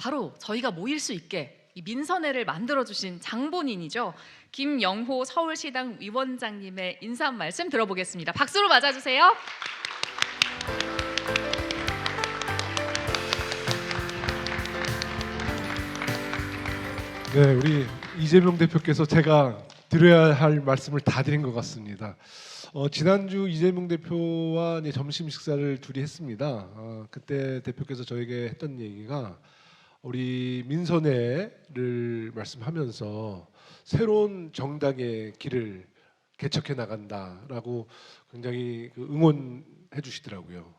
바로 저희가 모일 수 있게 이 민선회를 만들어 주신 장본인이죠. 김영호 서울시당 위원장님의 인사 한 말씀 들어보겠습니다. 박수로 맞아 주세요. 네, 우리 이재명 대표께서 제가 드려야 할 말씀을 다 드린 것 같습니다. 어, 지난주 이재명 대표와 점심 식사를 둘이 했습니다. 어, 그때 대표께서 저에게 했던 얘기가 우리 민선회를 말씀하면서 새로운 정당의 길을 개척해 나간다라고 굉장히 그 응원해 주시더라고요.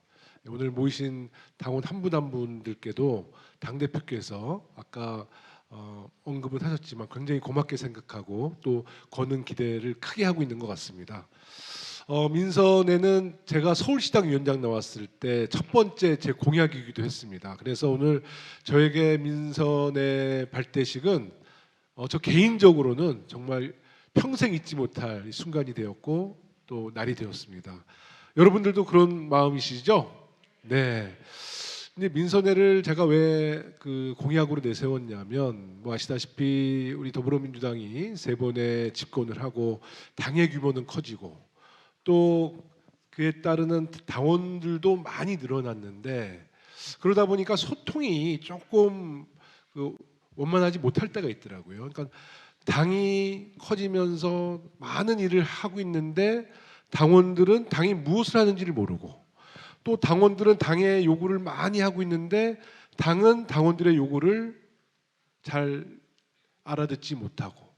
오늘 모이신 당원 한 분 한 분들께도 당 대표께서 아까 어, 언급은 하셨지만 굉장히 고맙게 생각하고 또 거는 기대를 크게 하고 있는 것 같습니다. 어, 민선에는 제가 서울시당 위원장 나왔을 때 첫 번째 제 공약이기도 했습니다. 그래서 오늘 저에게 민선의 발대식은 어, 저 개인적으로는 정말 평생 잊지 못할 이 순간이 되었고 또 날이 되었습니다. 여러분들도 그런 마음이시죠? 네. 근데 민선회를 제가 왜 그 공약으로 내세웠냐면 뭐 아시다시피 우리 더불어민주당이 세 번의 집권을 하고 당의 규모는 커지고 또 그에 따르는 당원들도 많이 늘어났는데 그러다 보니까 소통이 조금 그 원만하지 못할 때가 있더라고요. 그러니까 당이 커지면서 많은 일을 하고 있는데 당원들은 당이 무엇을 하는지를 모르고 또 당원들은 당의 요구를 많이 하고 있는데 당은 당원들의 요구를 잘 알아듣지 못하고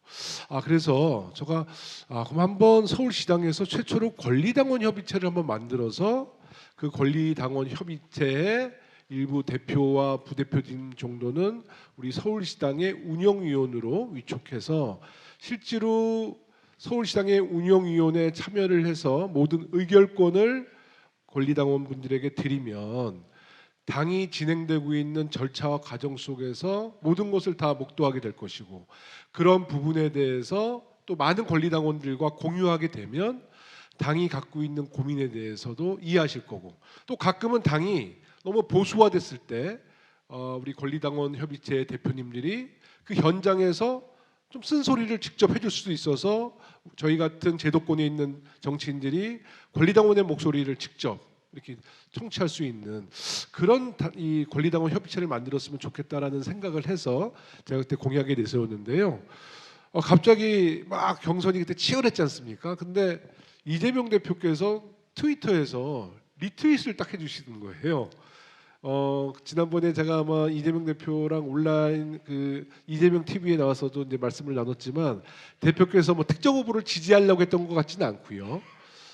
아 그래서 제가 아 그럼 한번 서울시당에서 최초로 권리당원 협의체를 한번 만들어서 그 권리당원 협의체의 일부 대표와 부대표님 정도는 우리 서울시당의 운영위원으로 위촉해서 실제로 서울시당의 운영위원회에 참여를 해서 모든 의결권을 권리당원 분들에게 드리면 당이 진행되고 있는 절차와 과정 속에서 모든 것을 다 목도하게 될 것이고 그런 부분에 대해서 또 많은 권리당원들과 공유하게 되면 당이 갖고 있는 고민에 대해서도 이해하실 거고 또 가끔은 당이 너무 보수화됐을 때 어, 우리 권리당원 협의체 대표님들이 그 현장에서 좀 쓴소리를 직접 해줄 수도 있어서 저희 같은 제도권에 있는 정치인들이 권리당원의 목소리를 직접 이렇게 청취할 수 있는 그런 다- 이 권리당원 협의체를 만들었으면 좋겠다라는 생각을 해서 제가 그때 공약에 내세웠는데요. 어, 갑자기 막 경선이 그때 치열했지 않습니까? 근데 이재명 대표께서 트위터에서 리트윗을 딱 해주시는 거예요. 어 지난번에 제가 아마 이재명 대표랑 온라인 그 이재명 TV에 나와서도 이제 말씀을 나눴지만 대표께서 뭐 특정 후보를 지지하려고 했던 것 같지는 않고요.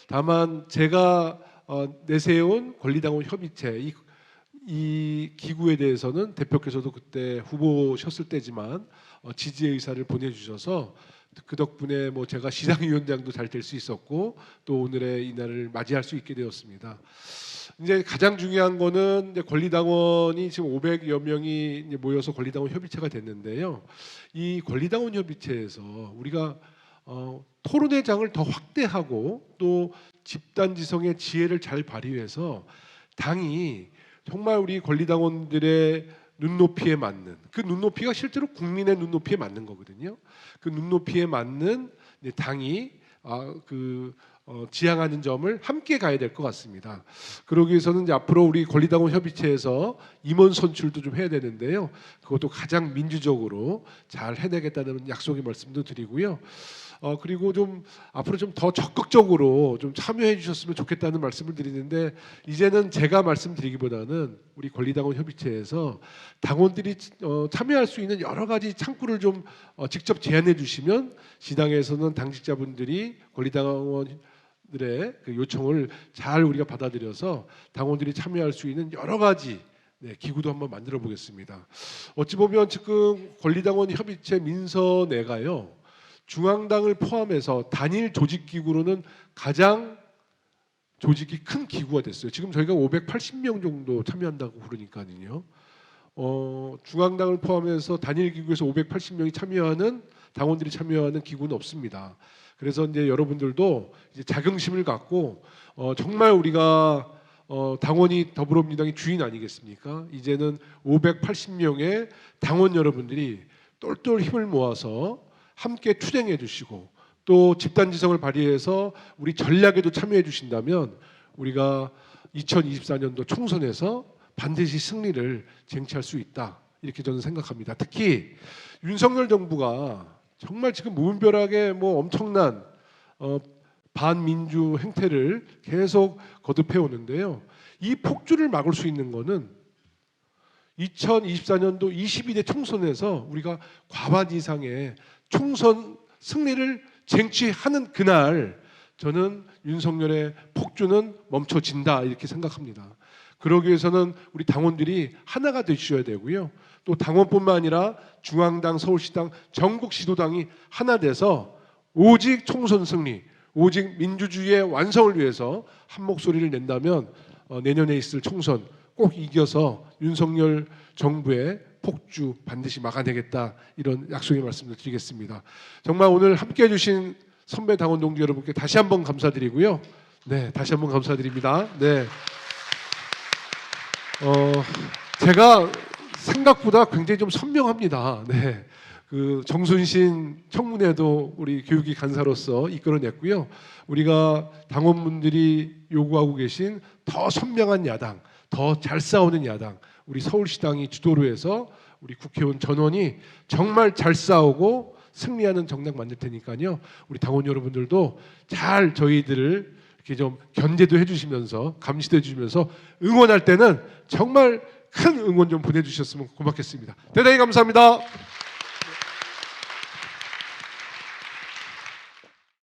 다만 제가 어, 내세운 권리당원 협의체 이, 이 기구에 대해서는 대표께서도 그때 후보셨을 때지만 어, 지지의 의사를 보내주셔서 그 덕분에 뭐 제가 시당위원장도 잘 될 수 있었고 또 오늘의 이 날을 맞이할 수 있게 되었습니다. 이제 가장 중요한 거는 이제 권리당원이 지금 500여 명이 모여서 권리당원 협의체가 됐는데요. 이 권리당원 협의체에서 우리가 어, 토론회장을 더 확대하고 또 집단지성의 지혜를 잘 발휘해서 당이 정말 우리 권리당원들의 눈높이에 맞는 그 눈높이가 실제로 국민의 눈높이에 맞는 거거든요. 그 눈높이에 맞는 당이 아, 그 어, 지향하는 점을 함께 가야 될 것 같습니다. 그러기 위해서는 이제 앞으로 우리 권리당원 협의체에서 임원 선출도 좀 해야 되는데요. 그것도 가장 민주적으로 잘 해내겠다는 약속의 말씀도 드리고요. 어 그리고 좀 앞으로 좀 더 적극적으로 좀 참여해 주셨으면 좋겠다는 말씀을 드리는데 이제는 제가 말씀드리기보다는 우리 권리당원 협의체에서 당원들이 어, 참여할 수 있는 여러 가지 창구를 좀 어, 직접 제안해 주시면 시당에서는 당직자분들이 권리당원 들의 그 요청을 잘 우리가 받아들여서 당원들이 참여할 수 있는 여러 가지 네, 기구도 한번 만들어 보겠습니다. 어찌 보면 지금 권리당원 협의체 민선회가요 중앙당을 포함해서 단일 조직 기구로는 가장 조직이 큰 기구가 됐어요. 지금 저희가 580명 정도 참여한다고 그러니까요. 어, 중앙당을 포함해서 단일 기구에서 580명이 참여하는 당원들이 참여하는 기구는 없습니다. 그래서 이제 여러분들도 이제 자긍심을 갖고 어, 정말 우리가 어, 당원이 더불어민주당의 주인 아니겠습니까? 이제는 580명의 당원 여러분들이 똘똘 힘을 모아서 함께 투쟁해 주시고 또 집단 지성을 발휘해서 우리 전략에도 참여해 주신다면 우리가 2024년도 총선에서 반드시 승리를 쟁취할 수 있다. 이렇게 저는 생각합니다. 특히 윤석열 정부가 정말 지금 무분별하게 뭐 엄청난 어, 반민주 행태를 계속 거듭해 오는데요. 이 폭주를 막을 수 있는 거는 2024년도 22대 총선에서 우리가 과반 이상의 총선 승리를 쟁취하는 그날 저는 윤석열의 폭주는 멈춰진다 이렇게 생각합니다. 그러기 위해서는 우리 당원들이 하나가 되셔야 되고요. 또 당원뿐만 아니라 중앙당, 서울시당, 전국 시도당이 하나 돼서 오직 총선 승리, 오직 민주주의의 완성을 위해서 한 목소리를 낸다면 어, 내년에 있을 총선 꼭 이겨서 윤석열 정부의 폭주 반드시 막아내겠다 이런 약속의 말씀을 드리겠습니다. 정말 오늘 함께 해 주신 선배 당원 동지 여러분께 다시 한번 감사드리고요. 네, 다시 한번 감사드립니다. 네. 어, 제가 생각보다 굉장히 좀 선명합니다. 네. 그 정순신 청문회도 우리 교육위 간사로서 이끌어냈고요. 우리가 당원분들이 요구하고 계신 더 선명한 야당, 더 잘 싸우는 야당, 우리 서울시당이 주도로 해서 우리 국회의원 전원이 정말 잘 싸우고 승리하는 정당 만들 테니까요. 우리 당원 여러분들도 잘 저희들을 이렇게 좀 견제도 해주시면서 감시도 해주시면서 응원할 때는 정말 큰 응원 좀 보내주셨으면 고맙겠습니다. 대단히 감사합니다.